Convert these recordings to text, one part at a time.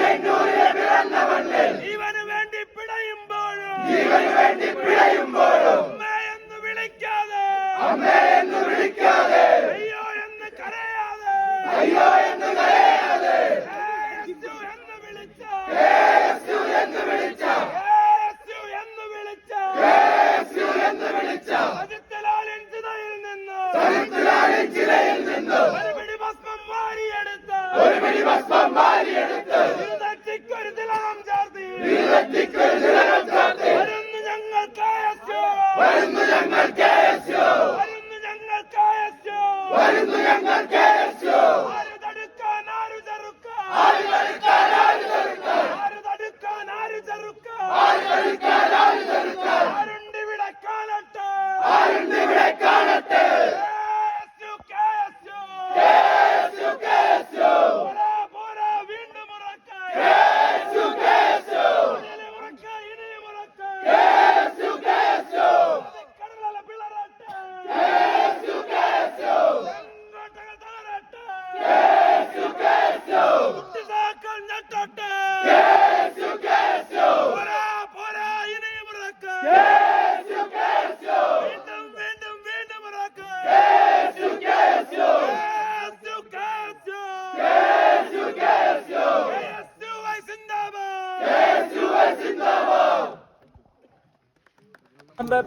I know.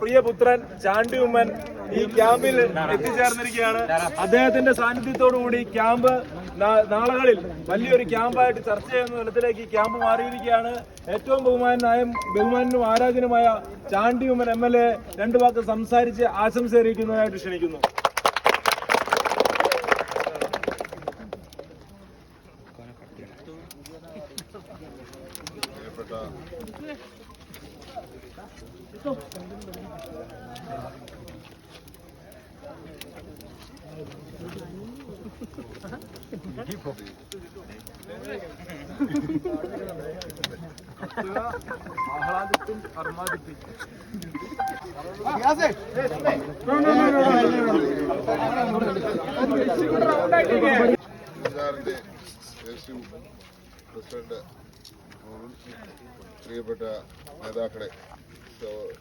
പ്രിയപുത്രൻ ചാണ്ടി ഉമ്മൻ ഈ ക്യാമ്പിൽ എത്തിച്ചേർന്നിരിക്കുകയാണ്. അദ്ദേഹത്തിന്റെ സാന്നിധ്യത്തോടുകൂടി ക്യാമ്പ് നാളുകളിൽ വലിയൊരു ക്യാമ്പായിട്ട് ചർച്ച ചെയ്യുന്ന തലത്തിലേക്ക് ഈ ക്യാമ്പ് മാറിയിരിക്കുകയാണ്. ഏറ്റവും ബഹുമാനായ ബഹുമാനും ആരാധനുമായ Chandy Oommen M L A രണ്ടു വാക്ക് സംസാരിച്ച് ആശംസ അറിയിക്കുന്നതായിട്ട് ക്ഷണിക്കുന്നു പ്രിയപ്പെട്ട പ്രിയപ്പെട്ട നേതാക്കളെ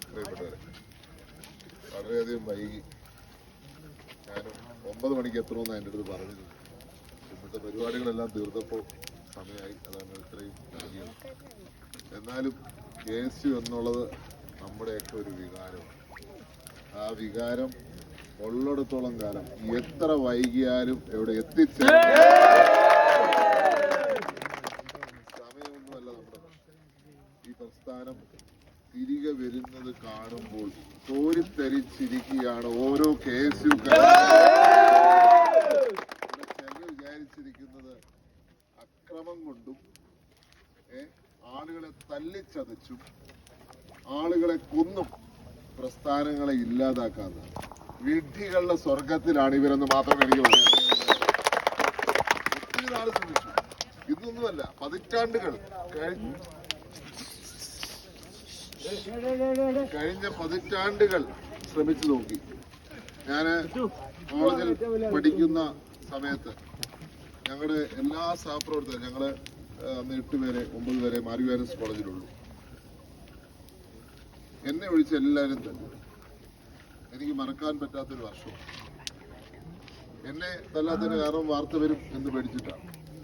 പ്രിയപ്പെട്ടവരെ വളരെയധികം വൈകി ഞാനും ഒമ്പത് മണിക്ക് എത്തണമെന്ന് എന്റെ അടുത്ത് പറഞ്ഞിരുന്നു ഇന്നത്തെ പരിപാടികളെല്ലാം തീർത്തപ്പോൾ സമയമായി. അതാണ് ഇത്രയും നൽകിയത് എന്നാലും യു എന്നുള്ളത് നമ്മുടെയൊക്കെ ഒരു വികാരമാണ് ആ വികാരം ഉള്ളിടത്തോളം കാലം എത്ര വൈകിയാലും എവിടെ എത്തിച്ചേരും. പ്രസ്ഥാനം തിരികെ വരുന്നത് കാണുമ്പോൾ തോരിത്തരിച്ചിരിക്കുകയാണ് ഓരോ കെ എസ് അക്രമം കൊണ്ടും ആളുകളെ തല്ലിച്ചതച്ചും ആളുകളെ കൊന്നും പ്രസ്ഥാനങ്ങളെ ഇല്ലാതാക്കാന്ന്. വിഡ്ഢികളുടെ സ്വർഗത്തിലാണ് ഇവരെന്ന് മാത്രം എനിക്ക് പറയാൻ ഒത്തിരി നാൾ ശ്രമിച്ചു പതിറ്റാണ്ടുകൾ കഴി- കഴിഞ്ഞ പതിറ്റാണ്ടുകൾ ശ്രമിച്ചു നോക്കി. ഞാൻ കോളേജിൽ പഠിക്കുന്ന സമയത്ത് ഞങ്ങളുടെ എല്ലാ സഹപ്രവർത്തകരും ഞങ്ങൾ ആ, അന്ന് എട്ട് പേരെ ഒമ്പത് പേരെ മാരിവാനസ് കോളേജിലുള്ളൂ. എന്നെ ഒഴിച്ച് എല്ലാവരും തന്നെ. എനിക്ക് മറക്കാൻ പറ്റാത്തൊരു വർഷം. എന്നെ തല്ലാത്തതിന് കാരണം വാർത്ത വരും എന്ന് പേടിച്ചിട്ടാണ്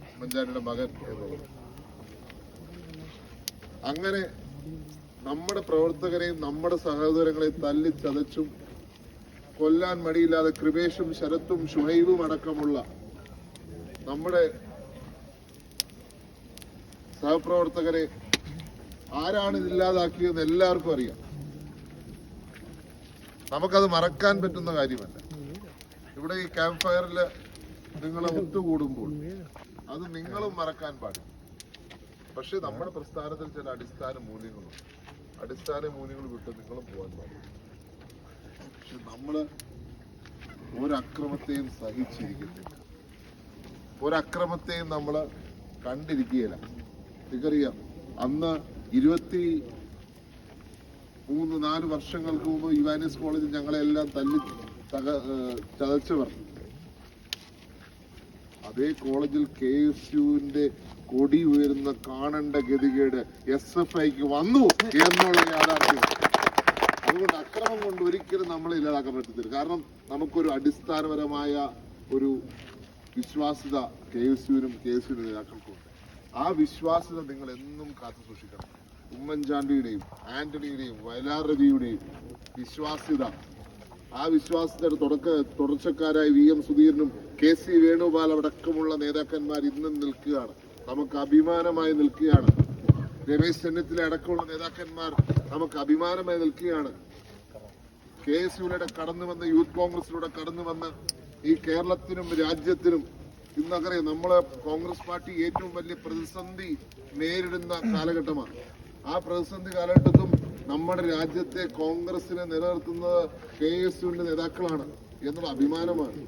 ഉമ്മൻചാണ്ടിയുടെ മകൻ എന്നുള്ളത്. അങ്ങനെ നമ്മുടെ പ്രവർത്തകരെയും നമ്മുടെ സഹോദരങ്ങളെയും തല്ലി ചതച്ചും കൊല്ലാൻ മടിയില്ലാതെ കൃപേഷും ശരത്തും ഷുഹൈബും അടക്കമുള്ള നമ്മുടെ സഹപ്രവർത്തകരെ ആരാണ് ഇതില്ലാതാക്കിയതെന്ന് എല്ലാവർക്കും അറിയാം. നമുക്കത് മറക്കാൻ പറ്റുന്ന കാര്യമല്ല. ഇവിടെ ഈ ക്യാമ്പ് ഫയറിൽ നിങ്ങൾ ഒത്തുകൂടുമ്പോൾ അത് നിങ്ങളും മറക്കാൻ പാടില്ല. പക്ഷെ നമ്മുടെ പ്രസ്ഥാനത്തിൽ ചില അടിസ്ഥാന മൂല്യങ്ങളുണ്ട്. അടിസ്ഥാന മൂല്യങ്ങൾ വിട്ട് നിങ്ങളും പോകാൻ പാടില്ല. പക്ഷെ നമ്മൾ ഒരക്രമത്തെയും സഹിച്ചിരിക്കുന്നില്ല. ഒരക്രമത്തെയും നമ്മൾ കണ്ടിരിക്കുകയില്ല. നിങ്ങൾക്കറിയാം അന്ന് ഇരുപത്തി മൂന്ന് നാല് വർഷങ്ങൾക്ക് മുമ്പ് യുവാനിസ് കോളേജിൽ ഞങ്ങളെല്ലാം തല്ലി തക ചതച്ചവർ. അതേ കോളേജിൽ കെ എസ് യുവിന്റെ കൊടി ഉയരുന്ന കാണേണ്ട ഗതികേട് എസ് എഫ് ഐക്ക് വന്നു എന്നുള്ള യാഥാർത്ഥ്യം. അതുകൊണ്ട് അക്രമം കൊണ്ട് ഒരിക്കലും നമ്മളെ ഇല്ലാതാക്കാൻ പറ്റത്തില്ല. കാരണം നമുക്കൊരു അടിസ്ഥാനപരമായ ഒരു വിശ്വാസ്യത കെ എസ് യുവിനും കെ എസ് യുവിന്റെ നേതാക്കൾക്കും ഉണ്ട് ആ വിശ്വാസ്യത നിങ്ങൾ എന്നും കാത്തു സൂക്ഷിക്കണം. ഉമ്മൻചാണ്ടിയുടെയും ആന്റണിയുടെയും വയലാർ രവിയുടെയും വിശ്വാസ്യത. ആ വിശ്വാസത്തിന്റെ തുടക്ക തുടർച്ചക്കാരായ വി എം സുധീരനും കെ സി വേണുഗോപാൽ അടക്കമുള്ള നേതാക്കന്മാർ ഇന്നും നിൽക്കുകയാണ്. നമുക്ക് അഭിമാനമായി നിൽക്കുകയാണ്. രമേശ് ചെന്നിത്തല അടക്കമുള്ള നേതാക്കന്മാർ നമുക്ക് അഭിമാനമായി നിൽക്കുകയാണ്. കെ എസ് യുവിലൂടെ കടന്നു വന്ന് യൂത്ത് കോൺഗ്രസിലൂടെ കടന്നു വന്ന് ഈ കേരളത്തിനും രാജ്യത്തിനും ഇന്നറിയാം നമ്മളെ കോൺഗ്രസ് പാർട്ടി ഏറ്റവും വലിയ പ്രതിസന്ധി നേരിടുന്ന കാലഘട്ടമാണ്. ആ പ്രതിസന്ധി കാലഘട്ടത്തും നമ്മുടെ രാജ്യത്തെ കോൺഗ്രസിനെ നിലനിർത്തുന്നത് കെ എസ് യുവിന്റെ നേതാക്കളാണ് എന്നുള്ള അഭിമാനമാണ്.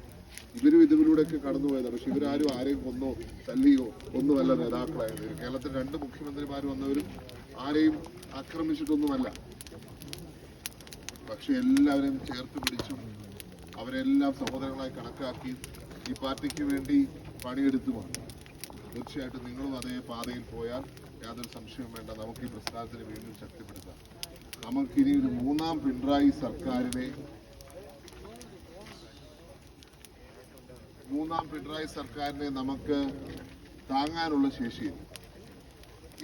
ഇവരും ഇതിലൂടെയൊക്കെ കടന്നുപോയതാണ് പക്ഷെ ഇവരാരും ആരെയും കൊന്നോ തല്ലിയോ ഒന്നുമല്ല നേതാക്കളായത്. കേരളത്തിൽ രണ്ട് മുഖ്യമന്ത്രിമാർ വന്നവരും ആരെയും ആക്രമിച്ചിട്ടൊന്നുമല്ല. പക്ഷെ എല്ലാവരെയും ചേർത്ത് പിടിച്ചും അവരെല്ലാം സഹോദരങ്ങളായി കണക്കാക്കി ഈ പാർട്ടിക്ക് വേണ്ടി പണിയെടുത്തുമാണ് തീർച്ചയായിട്ടും നിങ്ങളും അതേ പാതയിൽ പോയാൽ യാതൊരു സംശയവും വേണ്ട. നമുക്ക് ഈ പ്രസ്ഥാനത്തിന് വീണ്ടും ശക്തിപ്പെടുത്താം. നമുക്കിനി ഒരു മൂന്നാം പിണറായി സർക്കാരിനെ മൂന്നാം പിണറായി സർക്കാരിനെ നമുക്ക് താങ്ങാനുള്ള ശേഷിയില്ല.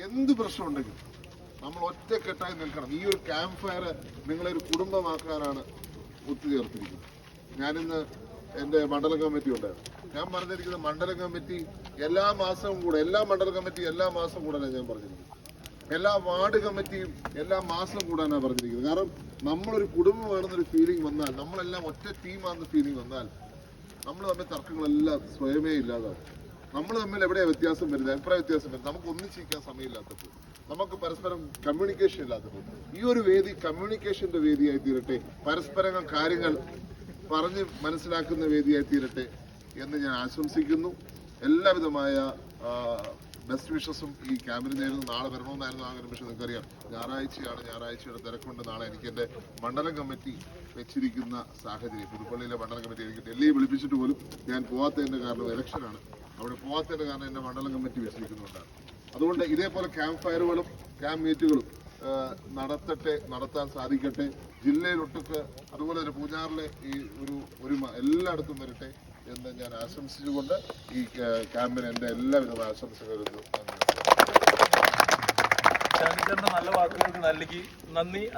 എന്ത് പ്രശ്നമുണ്ടെങ്കിലും നമ്മൾ ഒറ്റക്കെട്ടായി നിൽക്കണം. ഈ ഒരു ക്യാമ്പ് ഫയർ നിങ്ങളെ ഒരു കുടുംബമാക്കാനാണ് ഒത്തുചേർത്തിരിക്കുന്നത്. ഞാനിന്ന് എന്റെ മണ്ഡലം കമ്മിറ്റി ഉണ്ടായിരുന്നു. ഞാൻ പറഞ്ഞിരിക്കുന്നത് മണ്ഡലം കമ്മിറ്റി എല്ലാ മാസവും കൂടെ എല്ലാ മണ്ഡലം കമ്മിറ്റി എല്ലാ മാസവും കൂടാനാണ് ഞാൻ പറഞ്ഞിരിക്കുന്നത്. എല്ലാ വാർഡ് കമ്മിറ്റിയും എല്ലാ മാസവും കൂടാനാണ് പറഞ്ഞിരിക്കുന്നത്. കാരണം നമ്മളൊരു കുടുംബമാണെന്നൊരു ഫീലിംഗ് വന്നാൽ നമ്മളെല്ലാം ഒറ്റ ടീമാണെന്ന ഫീലിംഗ് വന്നാൽ നമ്മൾ തമ്മിൽ തർക്കങ്ങളെല്ലാം സ്വയമേ ഇല്ലാതാവും. നമ്മൾ തമ്മിൽ എവിടെയാണ് വ്യത്യാസം വരുന്നത്? അഭിപ്രായ വ്യത്യാസം വരുന്നത്? നമുക്ക് ഒന്നിച്ചിരിക്കാൻ സമയമില്ലാത്തപ്പോൾ നമുക്ക് പരസ്പരം കമ്മ്യൂണിക്കേഷൻ ഇല്ലാത്തപ്പോൾ. ഈ ഒരു വേദി കമ്മ്യൂണിക്കേഷന്റെ വേദിയായി തീരട്ടെ. പരസ്പരം കാര്യങ്ങൾ പറഞ്ഞ് മനസ്സിലാക്കുന്ന വേദിയായി തീരട്ടെ എന്ന് ഞാൻ ആശംസിക്കുന്നു. എല്ലാവിധമായ ബെസ്റ്റ് വിഷസും ഈ ക്യാമ്പിന് നേരുന്നു നാളെ വരണമെന്നായിരുന്നു ആഗ്രഹം. പക്ഷേ നിങ്ങൾക്കറിയാം ഞായറാഴ്ചയാണ്. ഞായറാഴ്ചയുടെ തിരക്കുണ്ട് നാളെ എനിക്ക് എന്റെ മണ്ഡലം കമ്മിറ്റി വെച്ചിരിക്കുന്ന സാഹചര്യം. പുതുപ്പള്ളിയിലെ മണ്ഡലം കമ്മിറ്റി എനിക്ക് ഡൽഹിയെ വിളിപ്പിച്ചിട്ട് പോലും ഞാൻ പോവാത്തതിന്റെ കാരണം ഇലക്ഷനാണ് അവിടെ പോവാത്തതിന്റെ കാരണം എന്റെ മണ്ഡലം കമ്മിറ്റി വെച്ചിരിക്കുന്നുണ്ടാണ് അതുകൊണ്ട് ഇതേപോലെ ക്യാമ്പ് ഫയറുകളും ക്യാമ്പ് മീറ്റുകളും നടത്തട്ടെ നടത്താൻ സാധിക്കട്ടെ. ജില്ലയിലൊട്ടൊക്കെ അതുപോലെ തന്നെ പൂഞ്ഞാറിലെ ഈ ഒരു ഒരുമ എല്ലായിടത്തും വരട്ടെ എന്ന് ഞാൻ ആശംസിച്ചുകൊണ്ട് ഈ ക്യാ- ക്യാമ്പിന് എന്റെ എല്ലാവിധ ആശംസകളും നല്ല വാക്കുകൾക്ക് നൽകി. നന്ദി.